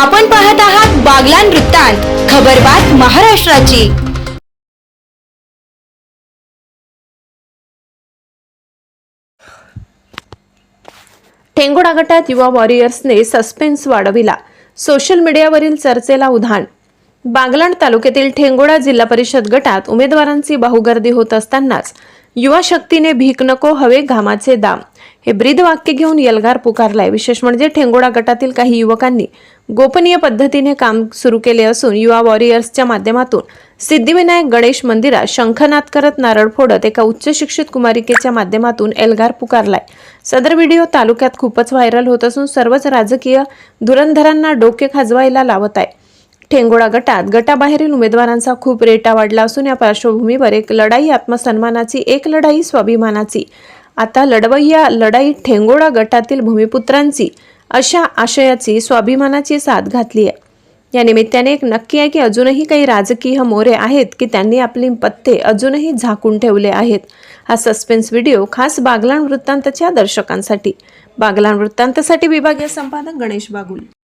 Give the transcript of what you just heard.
आपण पाहत आहात बागलान वृत्तांत खबरबात महाराष्ट्राची. ठेंगोडा गटात युवा वॉरियर्सने सस्पेन्स वाढविला. सोशल मीडियावरील चर्चेला उधाण. बागलाण तालुक्यातील ठेंगोडा जिल्हा परिषद गटात उमेदवारांची बाहुगर्दी होत असतानाच युवा शक्तीने भीक नको हवे घामाचे दाम. हे ब्रीद वाक्य घेऊन यलगार पुकारलाय. विशेष म्हणजे ठेंगोडा गटातील काही युवकांनी गोपनीय पद्धतीने काम सुरू केले असून युवा वॉरियर्सच्या माध्यमातून सिद्धिविनायक गणेश मंदिरात शंखनाद करत नारळ फोडत एका उच्च शिक्षित कुमारिकेच्या माध्यमातून एल्गार पुकारलाय. सदर व्हिडिओ तालुक्यात खूपच व्हायरल होत असून सर्वच राजकीय धुरंधरांना डोके खाजवायला लावत आहे. ठेंगोडा गटात गटाबाहेरील उमेदवारांचा खूप रेटा वाढला असून या पार्श्वभूमीवर एक लढाई आत्मसन्मानाची एक लढाई स्वाभिमानाची. आता लढवय्या लढाई ठेंगोडा गटातील भूमिपुत्रांची अशा आशयाची स्वाभिमानाची साथ घातली आहे. या निमित्ताने एक नक्की आहे की अजूनही काही राजकीय मोरे आहेत की त्यांनी आपली पत्ते अजूनही झाकून ठेवले आहेत. हा सस्पेन्स व्हिडिओ खास बागलाण वृत्तांतच्या दर्शकांसाठी. बागलाण वृत्तांतसाठी विभागीय संपादक गणेश बागुल.